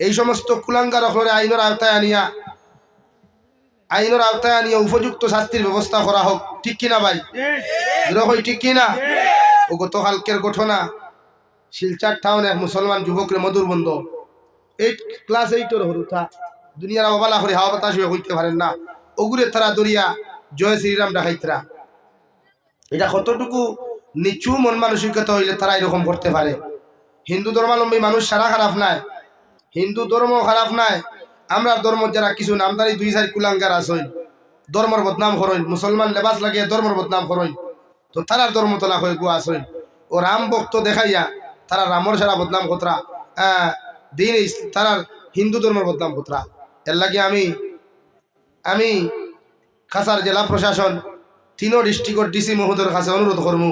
এই সমস্ত কুলাঙ্গার অখরে আইনের আওতায় আনিয়া, আইনের আওতায় আনিয়া উপযুক্ত শাস্তির ব্যবস্থা করা হোক। ঠিক কিনা ভাই? এরকম ঠিক কিনা? ও গতকালকের ঘটনা। শিলচার টাউন এক মুসলমান যুবকরে মধুর বন্ধ। এইট, ক্লাস এইটের হরুথা দুনিয়ার অবালা করে হাওয়া বাতাস হয়ে হইতে পারেন না। ওগুরে তারা দরিয়া জয় শ্রীরাম ডাকাইতরা। এটা কতটুকু নিচু মন মানসিকতা হইলে তারা এরকম করতে পারে? হিন্দু ধর্মাবলম্বী মানুষ সারা খারাপ নাই। হিন্দু ধর্ম খারাপ নাই, আমরা ধর্ম যারা কিছু নামদারি দুই চার কুলাঙ্গার আসইন ধর্মর বদনাম করইন মুসলমান লেবাস লাগিয়ে ধর্মর বদনাম করইন তো তারার ধর্ম তোলা হয়ে গো আসইন ও রাম ভক্ত দেখাইয়া তারা রামর সারা বদনাম কতরা? দিন তারার হিন্দু ধর্মের বদনাম কতরা? এর লাগে আমি আমি খাসার জেলা প্রশাসন তিনো ডিস্ট্রিক্টর ডিসি মহোদয়ের কাছে অনুরোধ করব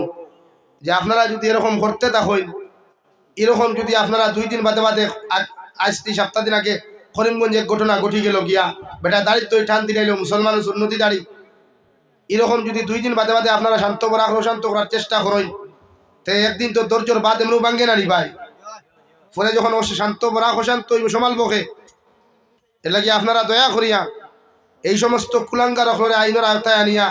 যে আপনারা যদি এরকম করতে থাকেন, এরকম যদি আপনারা দুই দিন বাদে বাদে আজ- তিন সপ্তাহ দিন আগে করিমগঞ্জে এক ঘটনা ঘটি গেল গিয়া। বেটা দাঁড়িয়ে টান দিলাইল মুসলমান উন্নতি দাঁড়ি। এরকম যদি দুই দিন বাদে বাদে আপনারা শান্ত করা শান্ত করার চেষ্টা করেন, তো একদিন তো ধৈর্যর বাদ এমন ভাঙ্গে নানি ভাই। পরে যখন শান্ত বরা অশান্ত সমাল বকে এর লাগে আপনারা দয়া করিয়া এই সমস্ত কুলাঙ্গার আইনের আওতায় আনিয়া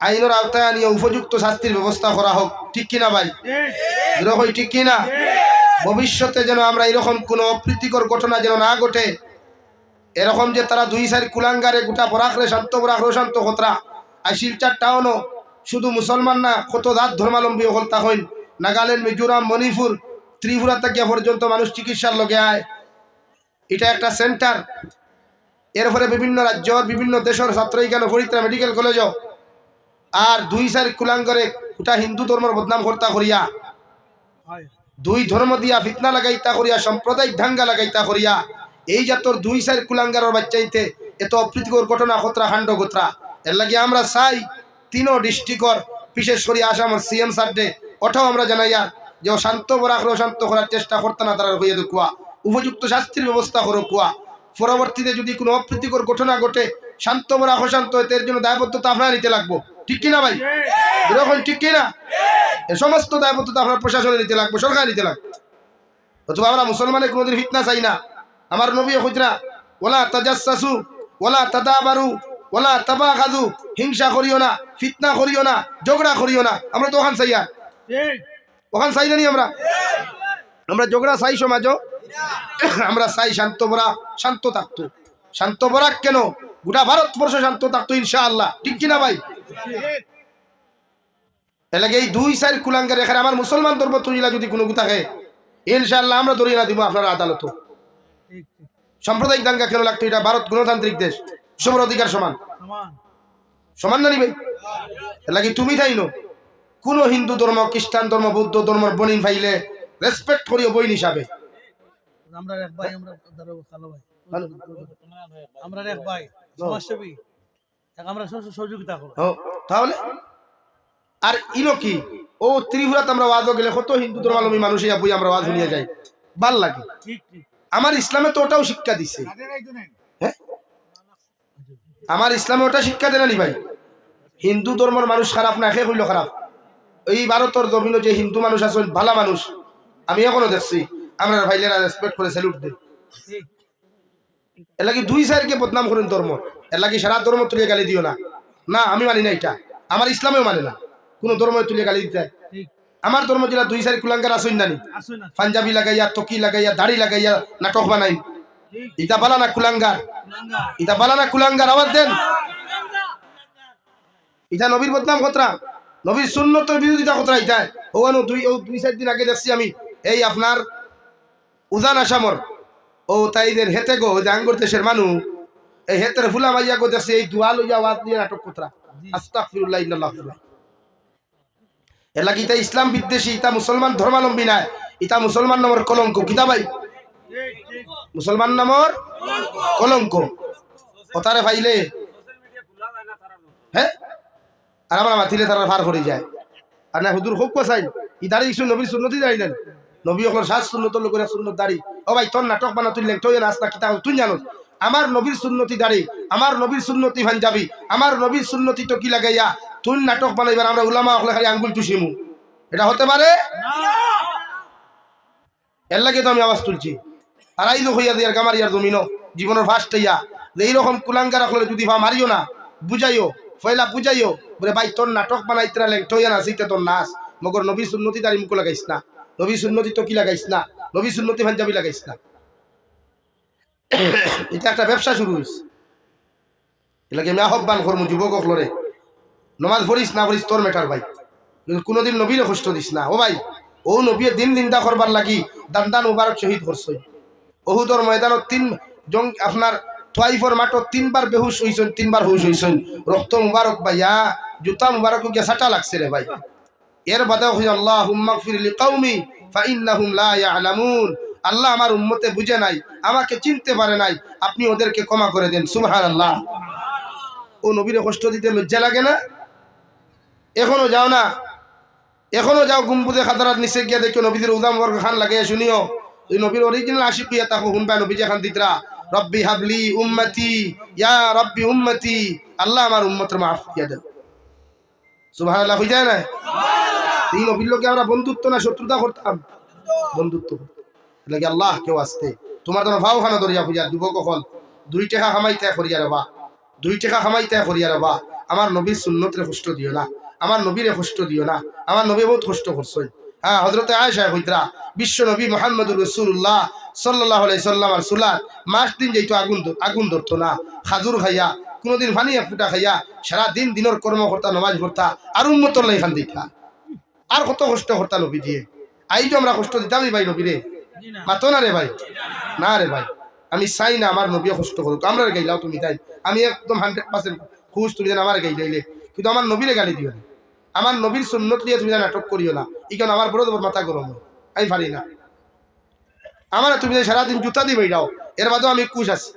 আইনের আওতায় আনিয়া উপযুক্ত শাস্তির ব্যবস্থা করা হোক। ঠিক কিনা ভাই? এরকম ঠিক কিনা? ভবিষ্যতে যেন আমরা এরকম কোনো অপ্রীতিকর ঘটনা যেন না ঘটে, এরকম যে তারা দুই সাইড কুলাঙ্গারে গোটা পরাখরে শান্ত পরাখরে শান্ত খতরা। আর শিলচার টাউনও শুধু মুসলমান না, কত দাঁত ধর্মাবলম্বী হল তা হইন। নাগাল্যান্ড, মিজোরাম, মণিপুর, ত্রিপুরা থেকে পর্যন্ত মানুষ চিকিৎসার লগে আয়। এটা একটা সেন্টার। এরপরে বিভিন্ন রাজ্য, বিভিন্ন দেশের ছাত্র এখানে ফরিদ্রা মেডিকেল কলেজও আর দুই সাইড কুলাঙ্গরে গোটা হিন্দু ধর্মের বদনাম কর্তা করিয়া। দুই ধর্ম দিয়া ফিতনা লাগাইতা করিয়া সাম্প্রদায়িক ধাঙ্গা লাগাইতা করিয়া। এই জাতর দুই সাইড কুলাঙ্গারের বাচ্চাইতে এত অপ্রীতিকর ঘটনা খতরা খান্ড গোত্রা এর লাগে আমরা চাই তিনও ডিস্ট্রিক্টর বিশেষ করে আসামর সিএম সার্ডে ওটাও আমরা জানাইয়া যে শান্ত বরাখর শান্ত করার চেষ্টা করতে না তারা হইয়া কুয়া উপযুক্ত শাস্তির ব্যবস্থা করো কুয়া পরবর্তীতে যদি কোনো অপ্রীতিকর ঘটনা ঘটে শান্ত বরাখ অশান্ত এর জন্য দায়বদ্ধতা আপনারা নিতে লাগবো। ঠিক কিনা ভাই? এরকম ঠিক কিনা? এ সমস্ত দায়বদ্ধতা আপনার প্রশাসনে নিতে লাগবে সরকার নিতে লাগবে। অথবা আমরা মুসলমানের কোনোদিন ফিতনা চাই না। আমার নবী খুচরা ওলা তাজাসু ওলা তাদাবারু, ওলা তাবা খাদু হিংসা করিও না, ফিতনা করিও না, ঝগড়া করিও না। আমরা তো ওখান চাই আর। ওখান চাই না নি আমরা? আমরা ঝগড়া চাই সমাজও আমরা চাই শান্ত বরা শান্ত থাকতো। শান্ত বরাক কেন? গোটা ভারতবর্ষ শান্ত থাকতো ইনশাআল্লাহ। ঠিক কিনা ভাই? এলাকে এই দুই সাইড কুলাঙ্গার এখানে আমার মুসলমান ধর্ম তুলিলা যদি কোনো থাকে ইনশাআল্লাহ আমরা ধরিয়ে না দিব আপনার আদালত সাম্প্রদায়িক দাঙ্গা কেন লাগতো? এটা ভারত গণতান্ত্রিক দেশ। সবার অধিকার সমান। সমান। না নিবে? এলাকি তুমি তাই নো কোনো হিন্দু ধর্ম খ্রিস্টান ধর্ম বৌদ্ধ ধর্মের বনিন ফাইলে রেসপেক্ট করিও বইন হিসাবে। আমরা এক ভাই আমরা ভাই। আমরা এক ভাই সমাজসেবী। আমরা সহযোগিতা তাহলে? আর ইনো কি? ও ত্রিপুরাতে আমরা ওয়াজও গেলে কত হিন্দু মানুষ বই আমরা ওয়াজ শুনিয়ে যাই। ভালো লাগে। আমার ইসলামে তো ওটাও শিক্ষা দিচ্ছে হ্যাঁ? আমার ইসলামে ওটা শিক্ষা দেয় ভাই। হিন্দু ধর্মের মানুষ খারাপ না একে হইল খারাপ। এই ভারতের জমিন যে হিন্দু মানুষ আছে ভালা মানুষ আমি এখনও দেখছি। আমরা ভাইলেরা রেসপেক্ট করে স্যালুট দিই। এর লাগি দুই সাইডকে বদনাম করেন ধর্ম এর লাগি সারা ধর্ম তুলে গালি দিও না। না আমি মানি না এটা। আমার ইসলামেও মানে না। কোনো ধর্ম তুলে গালি দিতে আমার ধর্ম যেটা দুই সাইড কুলাঙ্গার আসুন না পাঞ্জাবি লাগাইয়া টকি লাগাইয়া দাড়ি লাগাইয়া নাটক বানাই ইটা বালা না কুলাঙ্গার ইটা বালা না কুলাঙ্গার আবার দেন। ইটা নবীর বদনাম খতরা নবীর সুন্নতের বিরোধিতা খতরা ইটা ওখানে দুই ও দুই চার দিন আগে দেখছি আমি। এই আপনার উজান আসামর ও তাইদের হেতে গো যে আঙ্গুর দেশের মানুষ এই হেতের ফুলা মাইয়া গো দেখছি এই দুয়া লইয়া ওয়াজ দিয়ে নাটক খতরা আস্তাগফিরুল্লাহ ইন্নাল্লাহ এলা ইসলাম বিদ্বেষী ইটা মুসলমান ধর্মাবলম্বী নাই ইতা মুসলমান নামের কলঙ্ক। কিতা ভাই? মুসলমান নামর কলঙ্ক। ওতারে ফাইলে হ্যাঁ আর আমরা মাতিলে তারা ফার করে যায়। আর না হুদুর হোক পাসাই ই দাঁড়ি কিছু নবীর সুন্নতি দাঁড়ি নেন নবী ওখানে শ্বাস সুন্নত লোকের সুন্নত দাঁড়ি। ও ভাই, তোর নাটক বানা তুই লেখ তুই নাস্তা কিতা তুই জানো আমার নবীর সুন্নতি দাঁড়ি, আমার নবীর সুন্নতি ভাঞ্জাবি আমার নবীর সুন্নতি তো কি লাগাইয়া? তুই নাটক বানাইবার আমরা উলামা হলে খালি আঙ্গুল চুষিমু। এটা হতে পারে? এর লাগে তো আমি আওয়াজ তুলছি। আর আইলো হইয়া দিয়ার গামারিয়ার জমিনও, জীবনের ফার্স্ট হইয়া। এইরকম কুলাঙ্গা রাখলে যদি ভা মারিও না, বুঝাইও, ফয়লা বুঝাইও, বলে ভাই, তোর নাটক বানাইতে লেং টইয়া না সেইটা তোর নাচ। মগর নবী সুন্নতি দাঁড়ি মুখ লাগাইস না। নবী সুন্নতি তো কি লাগাইস না? নবী সুন্নতি পাঞ্জাবি লাগাইস না? এটা একটা ব্যবসা শুরু হয়েছে এলাকে আমি আহ্বান করব যুবক অকলরে নমাজ পড়িস না পড়িস, তোর মেটার ভাই। কোনোদিন নবীরে কষ্ট দিস না। ও ভাই, ও নবীর দিন দিনটা করবার লাগি দান দান মুবারক শহীদ করছই অহুদর ময়দানত তিন, জং, আপনার তোয়াইফর মাঠত তিনবার বেহুশ হইছেন, তিনবার হুশ হইছেন। রক্ত মুবারক ভাইয়া, জুতা মুবারক গিয়া সাটা লাগছে রে ভাই। এর বাদে হই আল্লাহ লা আল্লাহ আমার উম্মতে বুঝে নাই, আমাকে চিনতে পারে নাই, আপনি ওদেরকে ক্ষমা করে দেন, সুবহানাল্লাহ। ও নবীরে কষ্ট দিতে লজ্জা লাগে না? এখনও যাও না? এখনও যাও গুম্বুদে খাতারাত নিচে গিয়া দেখো নবীদের উদাম বর্গ খান লাগে শুনিও। এই নবীর অরিজিনাল আশিক ইয়া তাকো হুনবা নবীজি খান দিতরা। রব্বি হাবলি উম্মতি, ইয়া রব্বি উম্মতি। আল্লাহ আমার উম্মতের মাফ দিয়া দেন। সুবহানাল্লাহ হই যায় না? এই নবীর লোকে আমরা বন্ধুত্ব না শত্রুতা করতাম? বন্ধুত্ব লাগে আল্লাহ কেউ আসতে? তোমার তো ভাও খানা দরিয়া খুঁজা যুবক হল। দুই টাকা খামাইতে করিয়া রবা দুই টাকা খামাইতে করিয়া রবা আমার নবীর সুন্নতরে কষ্ট দিও না। আমার নবীরে কষ্ট দিও না। আমার নবী বহুত কষ্ট করছেন হ্যাঁ হজরতে আয়সা হইতরা বিশ্ব নবী মোহাম্মদুর রসুল্লাহ সাল্লাহ সাল্লাম আর সুলাত মাস দিন যাইতো আগুন আগুন ধরতো না। খাজুর খাইয়া, কোনোদিন এক ফুটা খাইয়া সারা দিন দিনের কর্মকর্তা, নমাজ ভর্তা আর উন্মতর লাইখান দিতা আর কত কষ্ট করতা নবী দিয়ে আইতো আমরা কষ্ট দিতামই ভাই নবীরে। মাতো না রে ভাই? না রে ভাই। আমি চাই না আমার নবী কষ্ট করুক। আমরা গাইলাও তুমি তাই। আমি একদম হান্ড্রেড পার্সেন্ট খুশ, তুমি যেন আমার গাইলাইলে কিন্তু আমার নবীরে গালি দিও না। আমার নবীর সুন্নত নিয়ে তুমি নাটক করিও না। ইকান আমার বড় তোমার মাথা গরম। আমি পারি না। আমার তুমি সারাদিন জুতা দিয়ে বেড়াও এর বাদেও আমি কুশ আছি।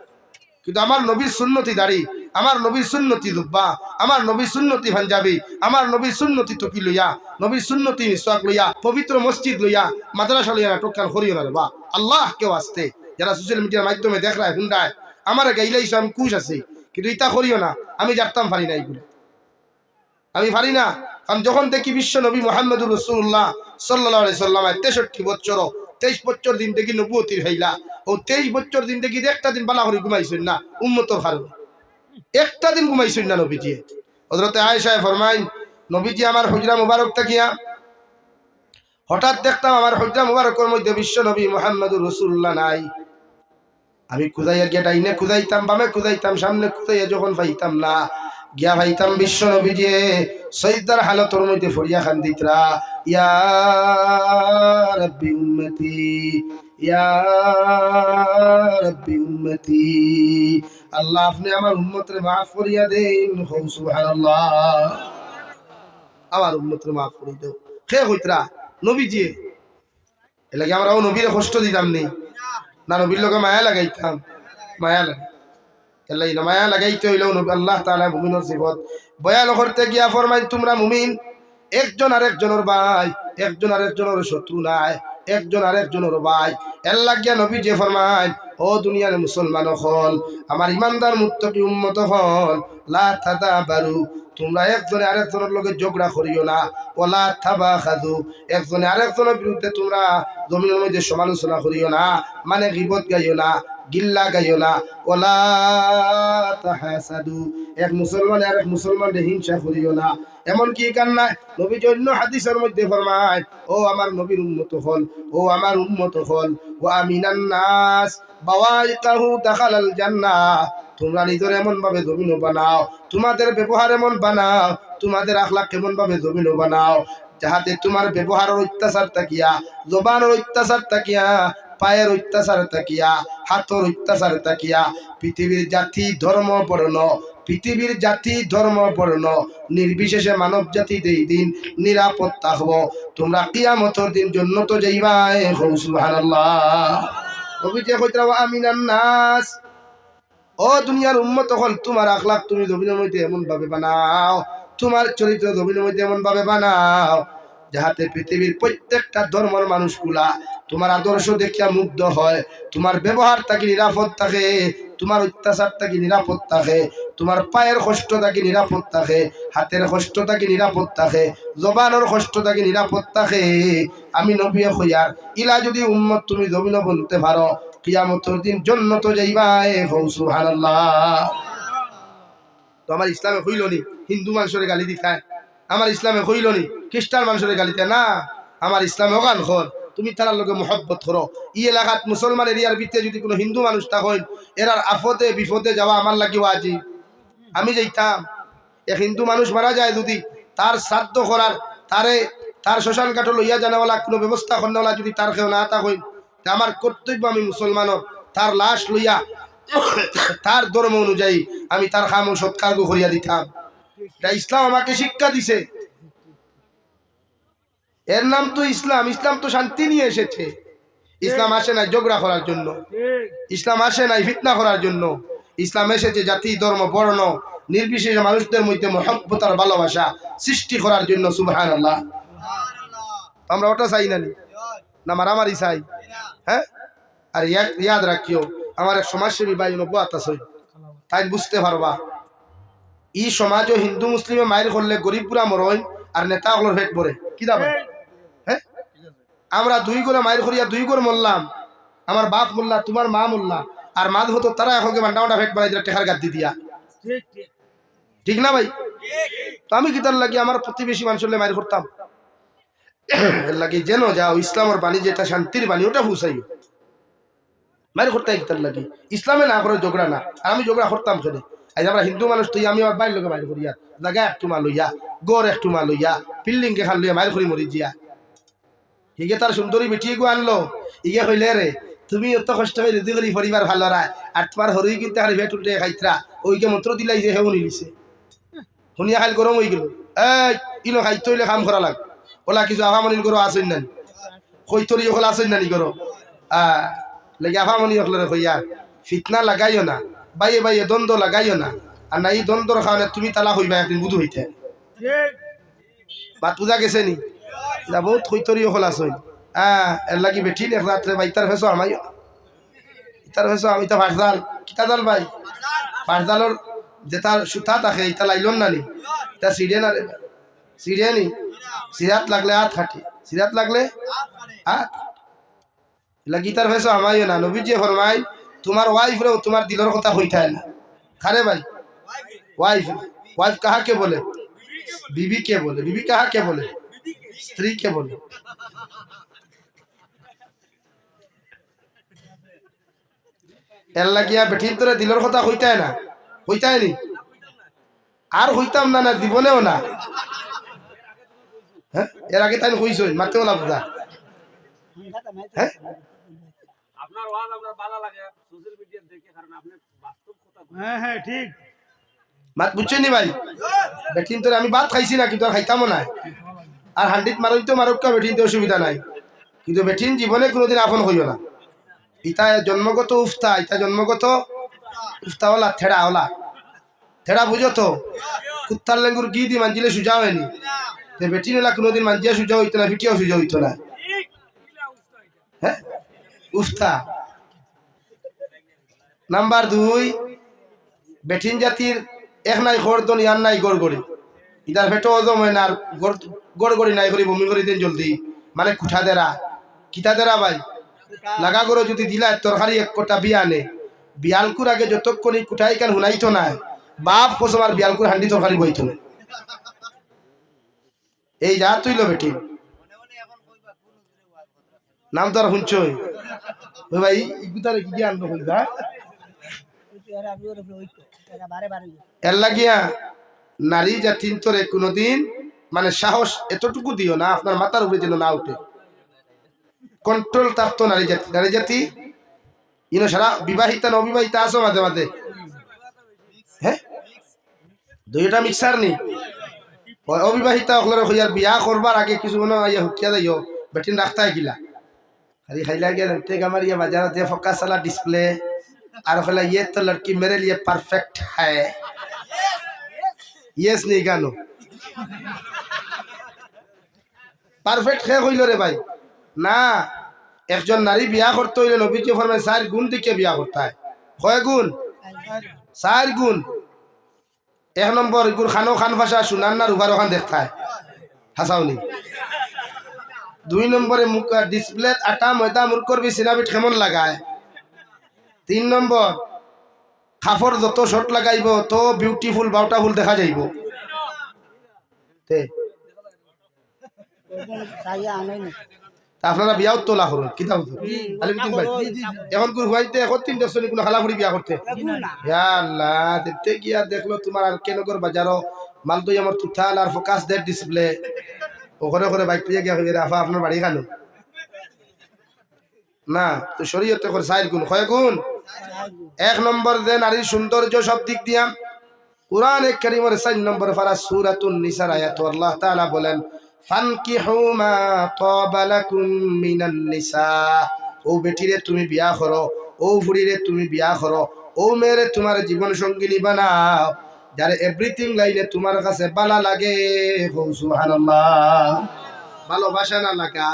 কিন্তু আমার নবীর সুন্নতি দাড়ি আমার নবীর সুন্নতি দুব্বা আমার নবী সুন্নতি পাঞ্জাবি, আমার নবীর সুন্নতি টকি লইয়া, নবীর সুন্নতি মিসওয়াক লইয়া, পবিত্র মসজিদ লইয়া, মাদ্রাসা লইয়া নাটক কান করিও না বা আল্লাহ কেউ আসতে। যারা সোশ্যাল মিডিয়ার মাধ্যমে দেখ রায় হুন্ডায় আমার গাইলাইছো আমি কুশ আছি, কিন্তু ইটা করিও না। আমি জানতাম পারি না এইগুলো। আমি পারি না। কারণ যখন দেখি বিশ্ব নবী মোহাম্মদুর রসুল্লাহ সাল্লাহ সাল্লাম তেষট্টি বছর তেইশ বছর দিন দেখি নবুয়তির হইলা ও তেইশ বছর দিন দেখি একটা দিন বালা করে ঘুমাইছেন না উন্মতর কারণে একটা দিন ঘুমাইছেন না নবীজি হজরতে আয়সায় ফরমাইন, নবীজি আমার হজরা মুবারক থাকিয়া হঠাৎ দেখতাম আমার হজরা মুবারকের মধ্যে বিশ্ব নবী মোহাম্মদুর রসুল্লাহ নাই। আমি খুঁজাইয়া গেটাইনে কুদাইতাম বামে খুঁজাইতাম সামনে খুঁজাইয়া যখন পাইতাম না গিয়া ভাইতাম বিশ্ব নবীজি সৈদার হালতর মধ্যে ফরিয়া খান দিতরা ইয়া রব্বি উম্মতি, ইয়া রব্বি উম্মতি, আল্লাহ আপনি আমার উম্মতের মাফ করিয়া দেন। হৌ, সুবহানাল্লাহ। আমার উম্মতের মাফ করিয়া দেও। খে হইতরা নবীজি এলাকে আমরাও নবীরে কষ্ট দিতাম নেই না, নবীর লোকে মায়া লাগাইতাম। মায়া লাগাই আল্লাহ ইনা মায়া লাগাইতে হইল নবী আল্লাহ তালা মুমিনের জীবন বয়ান করতে গিয়া ফরমাই তোমরা মুমিন, একজন আর একজনের ভাই, একজন আর একজনের শত্রু নাই, একজন আর একজনের ভাই আল্লাহ গিয়া নবী যে ফরমাই ও দুনিয়ার মুসলমান হল, আমার ইমানদার মুত্তকি উম্মত হল, লা তোমরা একজনে আরেকজনের লগে ঝগড়া করিও না ওলা থাবা খাদু একজনে আরেকজনের বিরুদ্ধে তোমরা জমিনের মধ্যে সমালোচনা করিও না মানে গিবত গাইও না, গিল্লা গাইও না ওলা তাহাসাদু, এক মুসলমান আর এক মুসলমানের হিংসা করিও না। এমন কি কান্না নবী অন্য হাদিসের মধ্যে ফরমায়, ও আমার নবীর উন্মত হল, ও আমার উন্মত হল আমিনান নাস, বাওয়াইকাহু দাখালাল জান্নাহ। তোমরা নিজের এমন ভাবে জমিন বানাও, তোমাদের ব্যবহার এমন বানাও, তোমাদের আখলাক কেমন ভাবে জমিন বানাও, যাহাতে তোমার ব্যবহারের অত্যাচার তাকিয়া জবানের অত্যাচার তাকিয়া পায়ের অত্যাচার তাকিয়া হাতর অত্যাচার তাকিয়া পৃথিবীর জাতি, ধর্ম, বর্ণ পৃথিবীর জাতি ধর্ম বর্ণ নির্বিশেষে মানব জাতি এই দিন নিরাপদ থাকব তোমরা কিয়ামতর দিন জন্য তো যাইবাই নাস। ও দুনিয়ার উম্মত হল তোমার আখলাক তুমি জমিনের মধ্যে এমন ভাবে বানাও। তোমার চরিত্র জমিনের মধ্যে এমন ভাবে বানাও, যাহাতে পৃথিবীর প্রত্যেকটা ধর্মের মানুষগুলা তোমার আদর্শ দেখিয়া মুগ্ধ হয়। তোমার ব্যবহার তাকে নিরাপদ থাকে, তোমার অত্যাচার তাকে নিরাপদ থাকে। তোমার পায়ের কষ্ট তাকে নিরাপদ থাকে? হাতের কষ্ট তাকে নিরাপদ থাকে? জবানের কষ্ট তাকে নিরাপদ থাকে? আমি নবী হইয়ার ইলা যদি উম্মত তুমি জমিন বলতে পারো, কিয়ামতর দিন জন্নত যাইবাই হৌ তো আমার ইসলামে হইল নি, হিন্দু মানুষের গালি দিতায় আমার ইসলামে হইল নি, খ্রিস্টান মানুষের গালিতে না, আমার ইসলামে অগান খর তুমি তার লোকে মহব্বত করো। ই এলাকাত মুসলমান এরিয়ার ভিতরে যদি কোনো হিন্দু মানুষ তা এরার আফতে বিপদে যাওয়া আমার লাগিও আজি আমি যাইতাম। এক হিন্দু মানুষ মারা যায় যদি তার শ্রাদ্ধ করার তারে তার শ্মশান কাঠো লইয়া জানাওয়ালা কোনো ব্যবস্থা করানোলা যদি তার কেউ না তা হই তা আমার কর্তব্য আমি মুসলমানর তার লাশ লইয়া তার ধর্ম অনুযায়ী আমি তার খাম ও সৎকার করিয়া দিতাম। ইসলাম আমাকে শিক্ষা দিছে। এর নাম তো ইসলাম। ইসলাম তো শান্তি নিয়ে এসেছে। ইসলাম আসে নাই ঝগড়া করার জন্য। ইসলাম আসে নাই ফিতনা করার জন্য। ইসলাম এসেছে, জাতি, ধর্ম, বর্ণ, নির্বিশেষে মানুষদের মধ্যে মহব্বত আর ভালোবাসা সৃষ্টি করার জন্য সুবহান আল্লাহ আমরা ওটা চাই না নি? মারামারি চাই। হ্যাঁ? আর ইয়াদ রাখিও, আমার এক সমাজসেবী ভাই নব্বত আছে। তাই বুঝতে পারবা। ই সমাজও হিন্দু, মুসলিমে মায়ের করলে গরিব বুড়া মরয় আর নেতা হলোর ভেট পরে কি দাবা? হ্যাঁ? আমরা দুই করে মায়ের করিয়া দুই করে মরলাম। আমার বাপ মোল্লা তোমার মা মোল্লা আর মাদ হতো তারা এখন মান্ডা মান্ডা ভেট বানাই দিলা টেকার গাদ্দি দিয়া। ঠিক না ভাই? তো আমি কিতার লাগি আমার প্রতিবেশী মানুষের মায়ের করতাম। লাগি যেন যাও, ইসলামের বাণী যেটা, শান্তির বাণী, ওটা হুসাই মায়ের করতে কিতার লাগি। ইসলামে না করে ঝগড়া না। আর আমি ঝগড়া করতাম কেন? আজ আমরা হিন্দু মানুষ, তুই আমি আমার বাইর লোকে মায়ের করিয়া জায়গা একটু মা লইয়া, গড় একটু মা লইয়া, বিল্ডিং কে খান লইয়া মায়ের করি মরি জিয়া হিগে তার সুন্দরী বেটিয়ে গো আনলো। ইগে কইলে রে তুমি অত কষ্ট করে রেডি করি পরিবার ভালো রা আর তোমার হরই কিন্তু আর ভেট উল্টে খাইতরা। ওইকে মন্ত্র দিলাই যে হেউ নিলিছে। শুনিয়া খাইল গরম হয়ে গেল। এই ইনো খাইতে হইলে কাম করা লাগ। ওলা কিছু আফামনির করো আসেন নানি কইতরি ওগুলো আসেন নানি করো আহ লেগে আফামনি ওগুলো কইয়া ফিতনা লাগাইও না বাইয়ে বাইয়ে দ্বন্দ্ব লাগাইও না আর না এই দ্বন্দ্বর কারণে তুমি তালা হইবা একদিন বুধু হইতে। বাত বুঝা গেছে নি? বহুত কৈতরি হল আসইন আহ এর লাগি বেঠিন এক রাত্রে ভাই তার ফেসো আমাই। তার ফেসো আমি তো ফাঁসদাল কিতা দাল ভাই? ফাঁসদালর যে তার সুতা থাকে ইতা লাইলন না নি তা সিঁড়ে না সিঁড়ে নি? সিরাত লাগলে হাত খাটি। সিরাত লাগলে হাত লাগি তার ফেসো আমাইও না। নবী যে ফরমাই তোমার ওয়াইফ রে তোমার দিলর কথা হইতায় না খারে ভাই? ওয়াইফ ওয়াইফ কাহাকে বলে? বিবি কে বলে। বিবি কাহাকে বলে? স্ত্রী কে বলে। এর লাগিয়া বেঠিন তোরে দিলর কথা হইতায় না। হইতায় নি? আর হইতাম না না জীবনেও না। হ্যাঁ এর আগে তাই হইছই মাতেও লাভ না হ্যাঁ আপনার ওয়াজ আমরা ভালো লাগে সোশ্যাল মিডিয়া দেখে কারণ আপনি বাস্তব কথা হ্যাঁ হ্যাঁ ঠিক। মাত বুঝছেন নি ভাই? বেঠিন তোরে আমি ভাত খাইছি না কিন্তু আর খাইতামও না আর হান্ডিত মারই তো মারক্কা বেঠিন তো অসুবিধা নাই। কিন্তু বেঠিন জীবনে কোনোদিন আপন হইও না। ইতা জন্মগত উফতা, ইতা জন্মগত উফতা ওলা থেড়া ওলা থেড়া বুঝো তো? কুত্তার লেঙ্গুর গি দি মাঞ্জিলে সুজা হয়নি। তে বেঠিন এলা কোনোদিন মাঞ্জিয়া সুজা হইতো না ফিটিয়াও সুজা হইতো না। হ্যাঁ? উফতা। নাম্বার দুই, বেঠিন জাতির এক নাই খরদন ইয়ার নাই গড়গড়ি ইদার ভেটো অজম হয় না, আর গড়গড়ি নাই করি, বমি করি দেন জলদি। মানে কুঠা দেরা। কিতা দেরা ভাই? লাগা করো যদি দিলা তরকারি এক কটা বিয়ানে বিয়ালকুর আগে যতক্ষণ এই কুঠাই কান হুনাইতো না, বাপ কসম আর বিয়ালকুর হান্ডি তরকারি বইতো এই যা তুইল বেটি। নাম তো আর শুনছই। লাগিয়া নারী জাতির তোরে কোনোদিন মানে সাহস এতটুকু দিও না, আপনার মাথার উপরে যেন না উঠে। কন্ট্রোল থাকতো নারী জাতি। নারী জাতি, ইনো সারা বিবাহিতা না অবিবাহিতা আছো মাঝে মাঝে। হ্যাঁ দুইটা মিক্সার নি। অবিবাহিতা বিয়া করবার আগে কিছু মনে হয় হুকিয়া যাইও বেটিন রাখতে গিলা খালি খাইলা গিয়া টেক আমার ইয়ে বাজার দিয়ে ফকা আলা ডিসপ্লে আর হলে ইয়ে তো লড়কি মেরে লিয়ে পারফেক্ট হ্যাঁ ইয়েস নেই গানো। পারফেক্ট হ্যাঁ হইল রে ভাই। না, একজন নারী বিয়া করতে হইলে নবীজি ফরমায় চার গুণ দিকে বিয়া করতে হয়। কয় গুণ? চার গুণ। এক নম্বর গুণ খানো খান ফাঁসা, সুনান না রুবার ওখান দেখতে হয়। হাসাওনি। দুই নম্বরে, মুখ ডিসপ্লে আটা, ময়দা মুখ করবি সিনাবিট কেমন লাগায়? তিন নম্বর খাফর যত শর্ট লাগাইব তো বিউটিফুল বাউটাফুল দেখা যাইব। তা। আপনারা বিয়াও তোলা করুন কিতা হতো আলিমুদ্দিন ভাই এখন তিনটা শ্রেণি কোনো খালাফুড়ি বিয়া করতে? আল্লাহ দেখতে গিয়া দেখল তোমার আর কেনগর বাজারও মালদই আমার তুথাল আর ফোকাস দেট ডিসপ্লে ওখানে ওখানে বাইক লিয়ে গিয়া হইবে আফা আপনার বাড়ি খানো না তো শরীয়তে করে সাইড গুণ কয় গুণ এক নম্বর যে নারীর সৌন্দর্য সব দিক দিয়া। কোরআন কারীমের 4 নম্বর ফারা সূরাতুন নিসার আয়াত আল্লাহ তাআলা বলেন ফানকিহু মা তাবা লাকুম মিনান নিসা। ও বেটিরে তুমি বিয়া করো, ও ফুড়িরে তুমি বিয়া করো, ও মেয়েরে তোমার জীবন সঙ্গিনী বানাও, যার এভরিথিং লাইনে তোমার কাছে বালা লাগে। সুবহানাল্লাহ। ভালোবাসা না লাগা?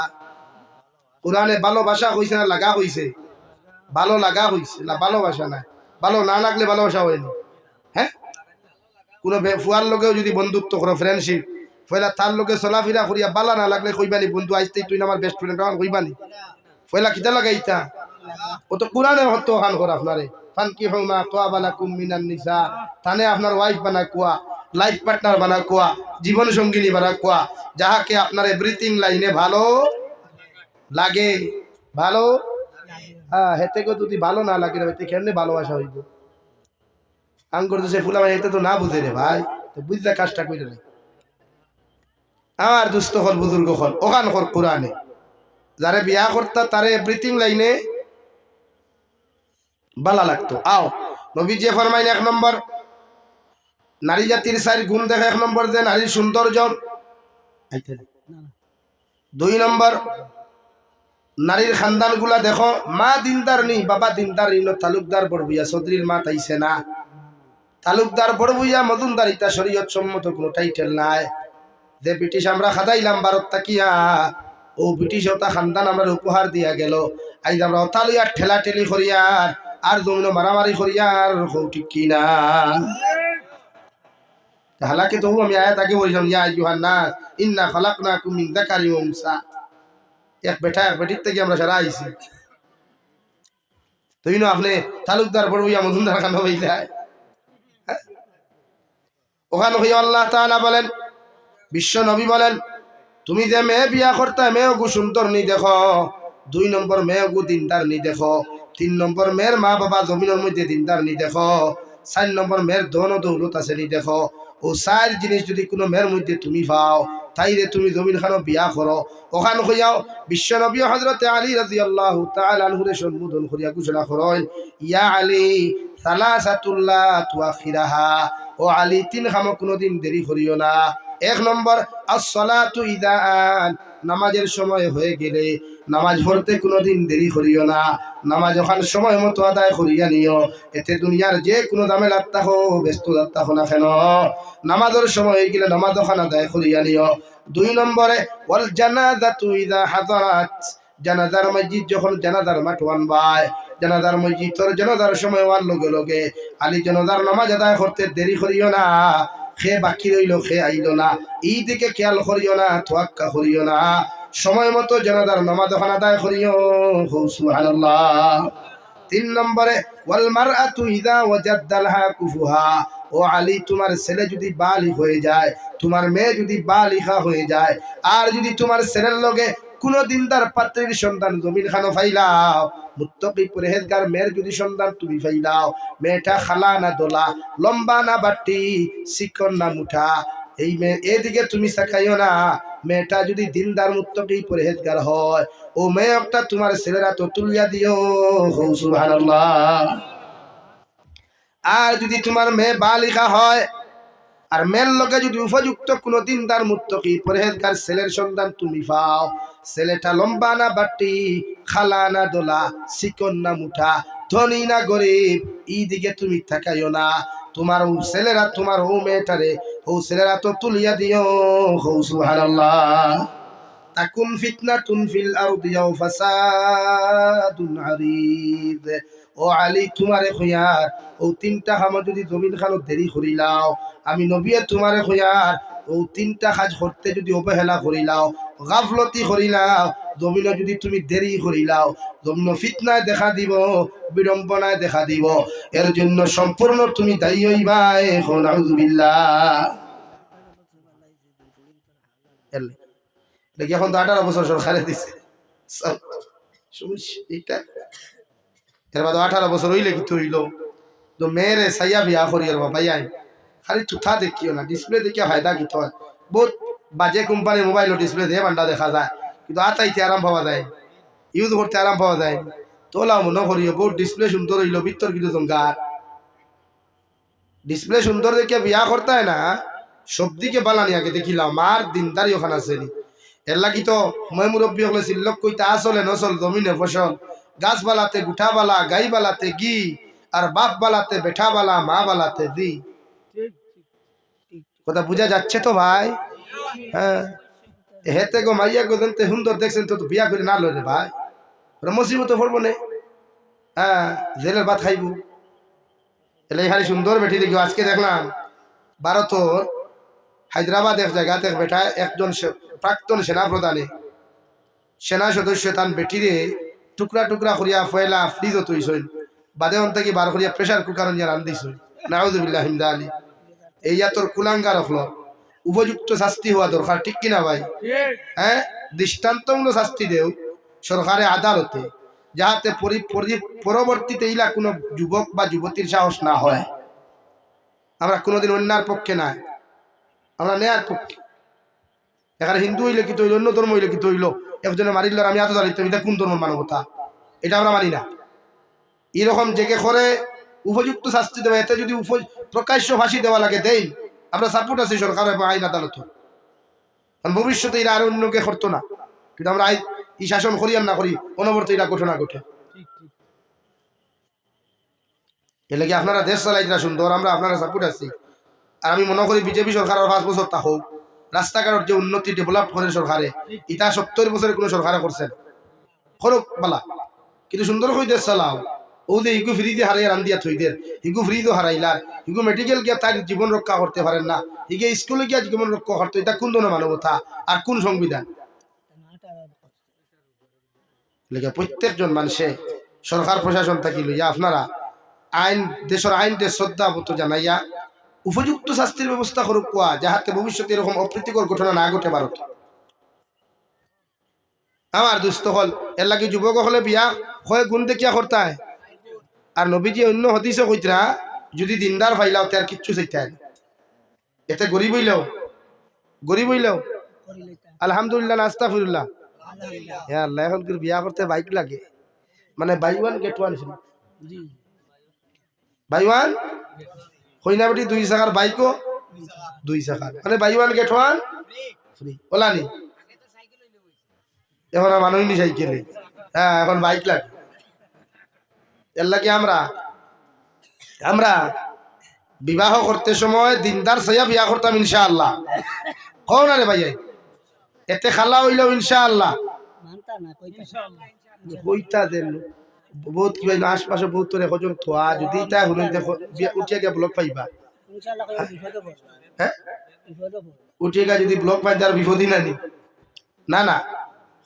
কোরআনে ভালোবাসা কইছে না লাগা কইছে? ভালো লাগা হইছে না ভালোবাসা নাই? ভালো না লাগলে ভালোবাসা হয়নি হ্যাঁ কোনো ফুয়ার লোকেও যদি বন্ধুত্ব করো ফ্রেন্ডশিপ ফয়লা তার লোকে চলাফেরা করিয়া বালা না লাগলে কইবানি, বন্ধু আইতে তুই আমার বেস্ট ফ্রেন্ড আমার কইবানি? ফয়লা কিতা লাগাইতা ও তো কোরআনে হতো খান কর আপনারে ফান কি হমা তোয়া বালা কুম মিনান নিসা তানে আপনার ওয়াইফ বানা কুয়া লাইফ পার্টনার বানা কুয়া জীবন সঙ্গিনী বানা কুয়া যাহাকে আপনার এভরিথিং লাইনে ভালো লাগে, ভালো? হ্যাঁ হেতে কেউ যদি ভালো না লাগে রে কেমনে ভালোবাসা হইব? আঙ্গুর দেশে ফুলা ভাই এটা তো না বুঝে রে ভাই। তো বুঝতে কাজটা কইরে রে আর দুস্থ হল, বুজুর্গ হল। ওখান কর কোরআনে। যারে বিয়া করতা, তারে এভরিথিং লাইনে বালা লাগতো। আও নবী যে ফরমাইন এক নম্বর। নারী জাতির চার গুণ দেখে এক নম্বর যে নারীর সৌন্দর্য। দুই নম্বর, নারীর খানদানগুলা দেখো, মা দিনদার নি বাবা দিনদার ইনো তালুকদার বড়বুইয়া চৌধুরীর মা তাইছে না। তালুকদার বড়বুইয়া মজুমদার ইতা শরীয়ত সম্মত কোনো টাইটেল নাই। যে ব্রিটিশ আমরা খাদাইলাম ভারত তাকিয়া, ও ব্রিটিশ ওটা খানদান আমরা উপহার দিয়া গেল। আজ আমরা অতালুয়া ঠেলা ঠেলি করিয়ার আর জমিন মারামারি করিয়ার হৌ ঠিক কিনা হালাকে তবু আমি আয়াত আগে বলছিলাম ইয়া আইয়ুহান নাস, ইন্না খালাক না যাকারি দেখারি উনসা। এক বেটা, এক বেটির থেকে আমরা সারা আইছি। তুই না আপনি তালুকদার বড় ইয়া মজুমদার খান হইলে ওখানে হইয়া আল্লাহ তাআলা বলেন বিশ্ব নবী বলেন, তুমি যে মেয়ে বিয়া করতে মেয়ে গু সুন্দর নি দেখো। দুই নম্বর মেয়ে গু দিনদার নি দেখো। তিন নম্বর মেয়ের মা বাবা জমিনের মধ্যে দিনদার নি দেখো। চার নম্বর মেয়ের ধন দৌলত আছে নি দেখো। ও চার জিনিস যদি কোনো মেয়ের মধ্যে তুমি পাও তাইরে তুমি জমিন খানো বিয়া করো। ওখান হইয়াও বিশ্ব নবী হজরত আলী রাজি আল্লাহ তালুরে সম্বোধন করিয়া ঘোষণা করেন, ইয়া আলী, সালাসাতুল্লাহ তুয়াখিরাহা। ও আলী, তিন খামো কোনোদিন দেরি করিও না। এক নম্বর, আসসালাতু ইদা আন নামাজের সময় হয়ে গেলে নামাজ পড়তে কোনোদিন দেরি করিও না। নামাজ ওখান সময় মতো আদায় করিয়া নিও। এতে দুনিয়ার যে কোনো দামে লাত্তা হো ব্যস্ত লাত্তা হো না কেন? নামাজের সময় হয়ে গেলে নামাজ ওখান আদায় করিয়া নিও। দুই নম্বরে, ওয়াল জানাজাতু ইদা হাদারাত, জানাজার মসজিদ যখন জানাজার মাঠ বাই জানাজার মসজিদ তোর জানাজার সময় ওয়ার লগে লগে, আলী জানাজার নামাজ আদায় করতে দেরি করিও না। খে, বাকি রইল খে, আইল না। এই দিকে খেয়াল করিও না, তোয়াক্কা করিও না। সময় মতো জানাজার নামাজ ওখান আদায় করিও। সুবহানাল্লাহ। তিন নম্বরে, ওয়াল মারআতু ইদা ওয়াজাদ্দালহা কুফুহা। ও আলী, তোমার ছেলে যদি বালি হয়ে যায়, তোমার মেয়ে যদি বালিখা হয়ে যায়, আর যদি তোমার ছেলের লগে কোনো দিন তার পাত্রীর সন্তান জমিন খানো ফাইলাও। মুত্তকি পরেহেজগার মেয়ের যদি সন্তান তুমি ফাইলাও। মেয়েটা খালা না দোলা, লম্বা না বাটি, শিকন না মুঠা। এই মেয়ে, এদিকে তুমি চাকাইও না। মেয়েটা যদি দিনদার মুত্তকি পরেহেজগার হয়, ও মেয়ে একটা তোমার ছেলেরা তো তুলিয়া দিও। সুবহানাল্লাহ। আর যদি তোমার মেয়ে বালিকা হয় আর মেয়ের লোকে যদি উপযুক্ত কোনো দিন তার মুত্তকি, পরেহেজগার ছেলের সন্তান তুমি পাও। ছেলেটা লম্বা না বাটি, খালা না দোলা চিকন না মুঠা, ধনী না গরিব এই দিকে তুমি থাকাইও না। তোমার ও ছেলেরা, তোমার ও মেয়েটারে, ও ছেলেরা তো তুলিয়া দিও, হৌ সুবহানাল্লাহ। তাকুন ফিতনাতুন ফিল আরদি আও ফাসাদুন আরিদ ও আলী, তোমারে খয়ার ও তিনটা কাম যদি জমিন খানো দেরি করিলাও আমি নবিয়ে তোমারে খয়ার ও তিনটা কাজ করতে যদি অবহেলা করিলাও গাফলতি করিলাও জমিন যদি তুমি দেরি করিলাও জমিন ফিতনায় দেখা দিব, বিড়ম্বনায় দেখা দিব। এর জন্য সম্পূর্ণ তুমি দায়ী হইবা এখন আউযুবিল্লাহ দেখি এখন তো আঠারো বছর সরকারে দিছে। সমস্যা এইটা এর বাদ আঠারো বছর হইলে কিন্তু হইল? তো মেয়েরে সাইয়া বিয়া করি আর বাবা আই। খালি চুথা দেখিও না ডিসপ্লে দেখিয়া ফায়দা কি হয় বহুত বাজে কোম্পানির মোবাইল ডিসপ্লে দিয়ে বান্ডা দেখা যায়। কিন্তু আতাইতে আরাম পাওয়া যায়। ইউজ করতে আরাম পাওয়া যায়। তোলা মনে করিও, বহুত ডিসপ্লে সুন্দর হইল ভিতর কিন্তু জঙ্গার ডিসপ্লে সুন্দর দেখিয়া বিয়া করতে না সব দিকে বালানি আগে দেখিলাম আর দিনদারি ওখানে আছে নি। এর লাগি তো মই মুরব্বী হলে সিল্লক কইতে আসলে নসল জমিনে ফসল গাছ বালাতে গুঠা বালা গাই বালাতে গি আর বাপ বালাতে বেঠা বালা মা বালাতে দি কথা বুঝা যাচ্ছে তো ভাই? হ্যাঁ। হেতে গো মাইয়া গো দেনতে সুন্দর দেখছেন, তো তো বিয়া করে না লরে ভাই? ওরা মুসিবত পড়ব নে। হ্যাঁ জেলের ভাত খাইব। এলে খালি সুন্দর বেটি দেখি, আজকে দেখলাম ভারতর হায়দ্রাবাদ এক জায়গাতে বেটা একজন প্রাক্তন সেনা প্রধানে সেনা সদস্য তান বেটিরে টুকরা টুকরা করিয়া ফয়লা ফ্রিজও তৈছইন বাদে অন থেকে বার করিয়া প্রেসার কুকার নিয়ে রান্ধিছইন নাউজুবিল্লাহ হিমদা আলী এইয়া তোর কুলাঙ্গার হল উপযুক্ত শাস্তি হওয়া দরকার ঠিক কিনা ভাই? হ্যাঁ দৃষ্টান্তমূলক শাস্তি দেও সরকারে আদালতে, যাহাতে পরি- পরি- পরবর্তীতে ইলা কোনো যুবক বা যুবতীর সাহস না হয় আমরা কোনোদিন অন্যার পক্ষে নাই। আমরা নেয়ার পক্ষে। এখানে হিন্দু হইলে কি তৈল, অন্য ধর্ম হইলে কি তৈল? একজনে মারিল আমি এত জানিতাম এটা কোন ধর্মের মানবতা? এটা আমরা মানি না। এরকম জেগে করে উপযুক্ত শাস্তি দেওয়া এতে যদি প্রকাশ্য ফাঁসি দেওয়া লাগে, দেই। আমরা সাপোর্ট আছি সরকার এবং আইন আদালত কারণ ভবিষ্যতে এরা আর অন্যকে করতো না। কিন্তু আমরা আইন শাসন করি আর না করি, অনবরত এরা ঘটনা ঘটে। এর লাগে আপনারা দেশ চালাইটা সুন্দর? আমরা আপনারা সাপোর্ট আছি। আর আমি মনে করি বিজেপি সরকারের পাঁচ বছর তা হোক। রাস্তাঘাটের যে উন্নতি ডেভেলপ করে সরকারে ইটা সত্তর বছরে কোনো সরকারে করছেন করুক বালা। কিন্তু সুন্দর দেশ চালাও। ও যে ইগু ফ্রি দিয়ে হারাই রান দিয়া থই দের ইগু ফ্রি তো হারাইলার ইগু মেডিকেল গিয়া তার জীবন রক্ষা করতে পারেন না। ইগে স্কুলে গিয়া জীবন রক্ষা করতে এটা কোন ধরনের মানবতা আর কোন সংবিধান? লেগে প্রত্যেকজন মানুষে সরকার প্রশাসন থাকি লইয়া আপনারা, আইন দেশের আইনতে শ্রদ্ধা মতো জানাইয়া উপযুক্ত শাস্তির ব্যবস্থা করুক কোয়া যাহাতে ভবিষ্যতে এরকম অপ্রীতিকর ঘটনা না ঘটে ভারত। আমার দুস্থ হল এর লাগে যুবক হলে বিয়া হয় গুণ দেখিয়া করতায় আর নবীজি অন্য হদিসে কইতরা যদি দিনদার ফাইলাও তার কিচ্ছু চাইতে এতে গরিব হইলেও গরিব হইলেও আলহামদুলিল্লাহ নাস্তা ফিরুল্লাহ হ্যাঁ আল্লাহ এখন বিয়া করতে বাইক লাগে। মানে buy one get one free buy one? কইনা বেটি দুই চাকার বাইকও দুই চাকার মানে buy one get one? Free ওলানি। এখন আর মানুষ নি সাইকেলে। হ্যাঁ এখন বাইক লাগে। এর লাগে আমরা। আমরা বিবাহ করতে সময় দিনদার সাইয়া বিয়া করতাম ইনশাআল্লাহ। কও না রে ভাই এতে খালা হইলেও ইনশাআল্লাহ। কইতা দেন। বহুত কিবা আশপাশে বহুত তোর এখন থোয়া যদি দেখো বিয়া উঠিয়া গিয়া ব্লক পাইবা। হ্যাঁ উঠিয়া গিয়া যদি ব্লক পাই তার বিপদই নানি না? না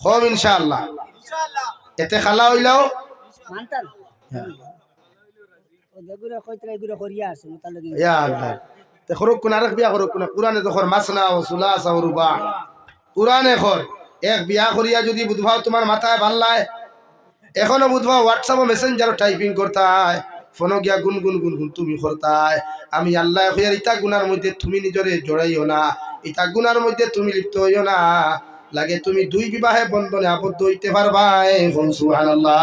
হম ইনশাআল্লাহ। এতে খালা হইলেও। তে তো এক বিয়া করিয়া যদি বুধবাও তোমার মাথায় ভাল্লায় এখনও বুধবা হোয়াটসঅ্যাপ মেসেঞ্জার টাইপিং করতায়। ফোনও গিয়া গুন গুন গুন গুন তুমি করতায়। আমি আল্লাহ হইয়ার ইতা গুনার মধ্যে তুমি নিজরে জড়াইও না। ইতা গুনার মধ্যে তুমি লিপ্ত হইও না। লাগে তুমি দুই বিবাহে বন্ধনে আবদ্ধ হইতে পারবা সুবহানাল্লাহ।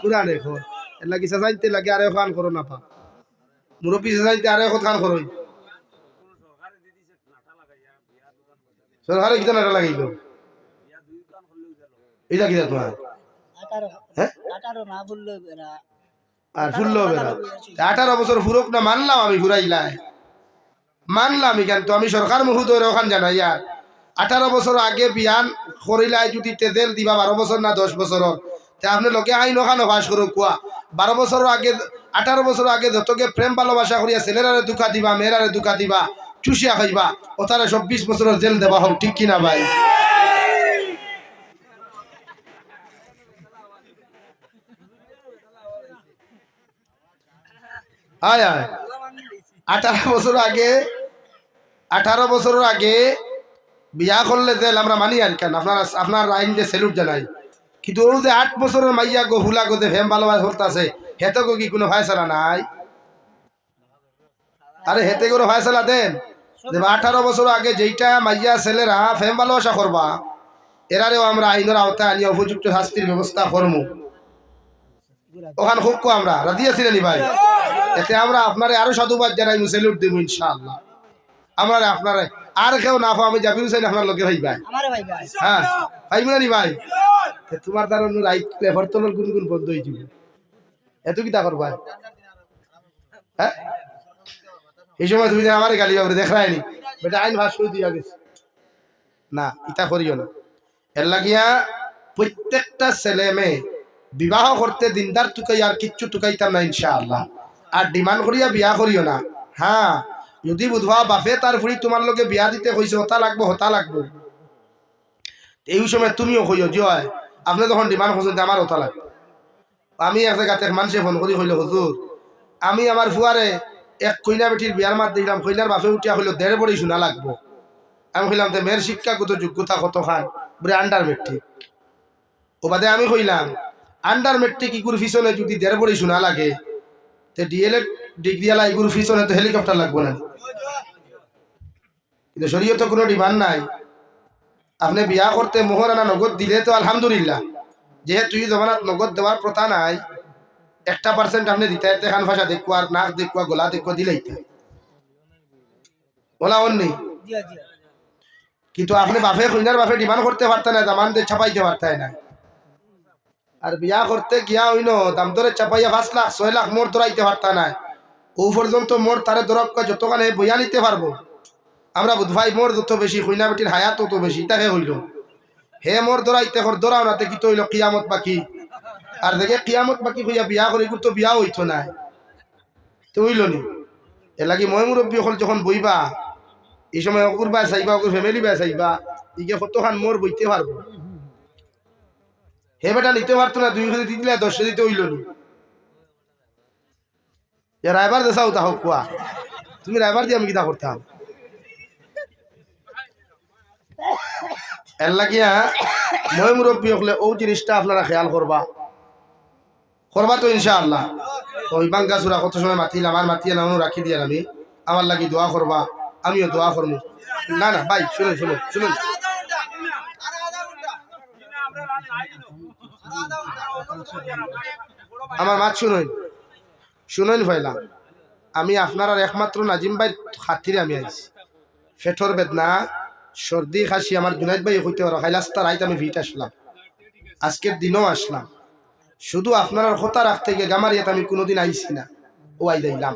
কুরআনে খর এর লাগি সাজাইতে লাগে আর এখন করো না পা মুরব্বী সাজাইতে আর এখন খান করো। সরকারে কিতা নাটা লাগাইল এটা কিতা তোমার? হ্যাঁ? আর ফুললো বেড়া। আঠারো বছর ফুরক না মানলাম আমি ঘুরাইলাই মানলাম এখান তো আমি সরকার মুহুদরে ওখান জানাই আর আঠারো বছর আগে বিয়ান করিলাই যদি তেজেল দিবা বারো বছর না দশ বছর তে আপনি লোকে আইন ওখানে বাস করো কোয়া বারো বছর আগে আঠারো বছর আগে যতকে প্রেম ভালোবাসা করিয়া ছেলেরারে দুঃখা দিবা মেয়েরারে দুঃখা দিবা চুষিয়া খাইবা ও তারা চব্বিশ বছরের জেল দেওয়া হোক ঠিক কিনা ভাই? হায় হায় আঠারো বছর আগে, আঠারো বছরের আগে বিয়া করলে যে আমরা মানি আর কেন? আপনার আপনার আইন যে সেলুট জানাই। কিন্তু ও যে আট বছরের মাইয়া গো, হুলা গো যে ফেম ভালোবাসা হতাছে হেতে গো কি কোনো ফায়সালা নাই? আরে হেতে করে ফায়সালা দেন? আঠারো বছর আগে যেইটা মাইয়া, ছেলেরা ফেম ভালোবাসা করবা, এরারেও আমরা আইনের আওতায় আনিয়ে উপযুক্ত শাস্তির ব্যবস্থা করব ওখান খুব আমরা। রাজি আছি ভাই? এতে আমরা আপনারে আরও সাধুবাদ জানাই মুসেলুট দিব ইনশাআল্লাহ। আমরা আপনারে আর কেউ না পাও আমি জাবির হুসাইন আপনার লোকে ভাই ভাই। হ্যাঁ ভাই নি ভাই। তোমার দ্বারা রাইট লেভার তলর গুন গুন বন্ধ হয়ে যাবে? এত কি তা করবা হ্যাঁ? এই সময় তুমি আমার গালি বাবরে দেখায়নি বেটা আইন ভাষ্য দিয়া গেছে। না ইটা করিও না। এর লাগিয়া প্রত্যেকটা ছেলে মেয়ে বিবাহ করতে দিনদার টুকাই আর কিচ্ছু টুকাইতাম না ইনশাআল্লাহ। আর ডিমান্ড করিয়া বিয়া করিও না। হ্যাঁ যদি বুধবা বাপে তার ফুড়ি তোমার লগে বিয়া দিতে কইছে হতা লাগবো হতা লাগবো। এই সময় তুমিও কইও জয় আপনি তখন ডিমান্ড করছেন আমার হতা লাগবে। আমি এক জায়গাতে মানুষে ফোন করি কইল হুজুর আমি আমার ফুয়ারে এক কইনা বেটির বিয়ার মাত দিলাম কইনার বাপে উঠিয়া হইল দেড় বড়ি শোনা লাগবো। আমি কইলাম যে মেয়ের শিক্ষাগত যোগ্যতা কত খান বলে আন্ডার মেট্রিক ও বাদে আমি কইলাম আন্ডার মেট্রিক ইগুর পিছনে যদি দেড় বড়ি শোনা লাগে তে ডিএলএড ডিগ্রি আলা ইগুর পিছনে তো হেলিকপ্টার লাগবো না। কিন্তু শরীয়ত কোনো ডিমান্ড নাই। আপনি বিয়া করতে মোহরানা নগদ দিলে তো আলহামদুলিল্লাহ। যেহেতু এই জমানাত নগদ দেওয়ার প্রথা নাই একটা পার্সেন্ট আপনি দিতে তেখান ভাষা দেখুয়া নাক দেখুয়া গলা দেখুয়া দিলেই বলা অন্য নেই জি জি। কিন্তু আপনি বাপে কইনার বাপে ডিমান্ড করতে পারতেন না দামান দিয়ে ছাপাইতে পারতেন না। আর বিয়া করতে গিয়া হইন দাম ধরে চাপাইয়া পাঁচ লাখ, ছয় লাখ মোর ধরাইতে পারতা না ও পর্যন্ত মোর তারে ধরক যতখানে বইয়া নিতে পারব। আমরা বুধ ভাই মোর যত বেশি কইনা বেটির হায়াত তত বেশি, তাকে হইল। হে মোর ধরাইতে কর ধরাও না কি তো হইল কিয়ামত বাকি। আর দেখে কিয়ামত বাকি হইয়া বিয়া করে তো বিয়া হইতো না তো হইল নি। এ লাগি মই মুরব্বী হল যখন বইবা, এই সময় অকুর বা চাইবা অকুর ফ্যামিলি বা চাইবা, ইকে কতখান মোর বইতে পারব? হে বেটা নিতে পারতো না, দুই কেজি দিলে, দশ দিতে হইল নি। এ রাইবার দেশাও তা হোক, কোয়া। তুমি রাইবার দিয়ে আমি কিতা করতাম? এর লাগিয়া, মই মুরব্বী হলে ও জিনিসটা আপনারা খেয়াল করবা করবা তো, ইনশাআল্লাহ। ওই বাঙ্গা চূড়া কত সময় মাতিলাম আর মাতিয়ে না রাখি দিয়ে আমি। আমার লাগি দোয়া করবা আমিও দোয়া করব না না ভাই শুনুন শুনুন শুনুন। আমার মাত শুনুন। শুনুন ভাইলা, আমি আপনার আর একমাত্র নাজিম ভাই খাতিরে আমি আইছি। ফেটর বেদনা, সর্দি, খাসি, আমার জুনাইদ ভাই হইতে পারো। খাইলাস্তা রাইত আমি ভিট আসলাম। আজকের দিনও আসলাম। শুধু আপনার কথা রাখতে গিয়ে গামারিয়াতে আমি কোনোদিন আইছি না। ও আই দিলাম